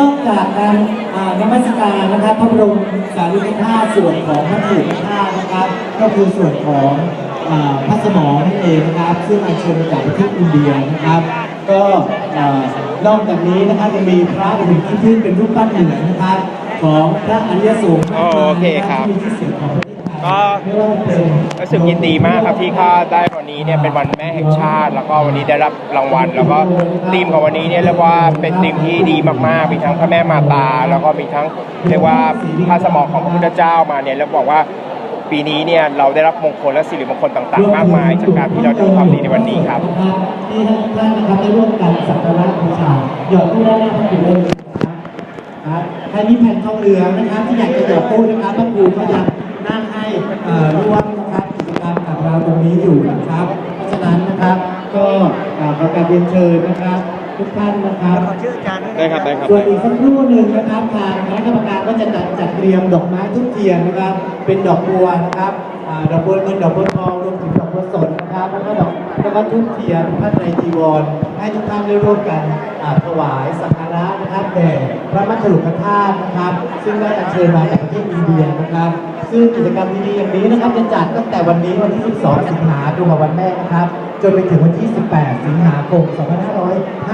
นอกจากการอ่านมัสการนะครับพระบรมสารีริกธาตุส่วนของพระถูกธาตุนะครับ ก็คือส่วนของอ่าพระสมอนั่นเองนะครับ ซึ่งอัญเชิญมาจากประเทศอินเดียนะครับ ก็อ่านอกจากนี้นะครับยังมีพระอื่นที่เป็นรูปปั้นเหมือนนะครับ ของพระอริยสงฆ์มากมายโอเคครับที่มีชื่อเสียง ก็รู้สึกยินดีมากครับที่ข้าได้วันนี้เนี่ยเป็นวันแม่แห่งชาติ แล้วก็วันนี้ได้รับรางวัล แล้วก็ธีมของวันนี้เนี่ยเรียกว่าเป็นธีมที่ดีมากๆมีทั้งพระแม่มาตา แล้วก็มีทั้งเรียกว่าพระสมองของพระพุทธเจ้ามาเนี่ยแล้วบอกว่าปีนี้เนี่ยเราได้รับมงคลและสิริมงคลต่างๆ มากมาย จากการที่เราทำความดีในวันนี้ครับที่ท่านนะครับได้ร่วมกันสักการะบูชาหยอดตู้ด้านหน้าพระครูได้เลยนะครับใครมีแผ่นทองเหลืองนะครับที่อยากจะหยอดตู้นะครับพระครูก็ยัง นั่งให้เอ่อร่วมนะครับกิจกรรมกับเราตรงนี้อยู่นะครับ เพราะฉะนั้นนะครับก็เอ่อขอกราบเรียนเชิญนะครับ ทุกท่านนะครับได้ครับได้ครับส่วนอีกสักครู่หนึ่งนะครับทางคณะกรรมการก็จะจัดจัดเตรียมดอกไม้ทุกเทียนนะครับ เป็นดอกบัวนะครับอ่าดอกบัวเงินดอกบัวทองรวมถึงดอกบัวสดนะครับแล้วก็ดอกแล้วก็ทุกเทียนพระไตรจีวร ให้ทุกท่านได้ร่วมกันอ่าถวายสักการะนะครับแด่พระมัจฉรุกธาตุนะครับ ซึ่งได้อัญเชิญมาจากประเทศอินเดียนะครับ ซึ่งกิจกรรมดีๆอย่างนี้นะครับจะจัดตั้งแต่วันนี้วันที่ 12 สิงหาคมวันวันแม่นะครับ จนไปถึงวันที่ 18 สิงหาคม 2557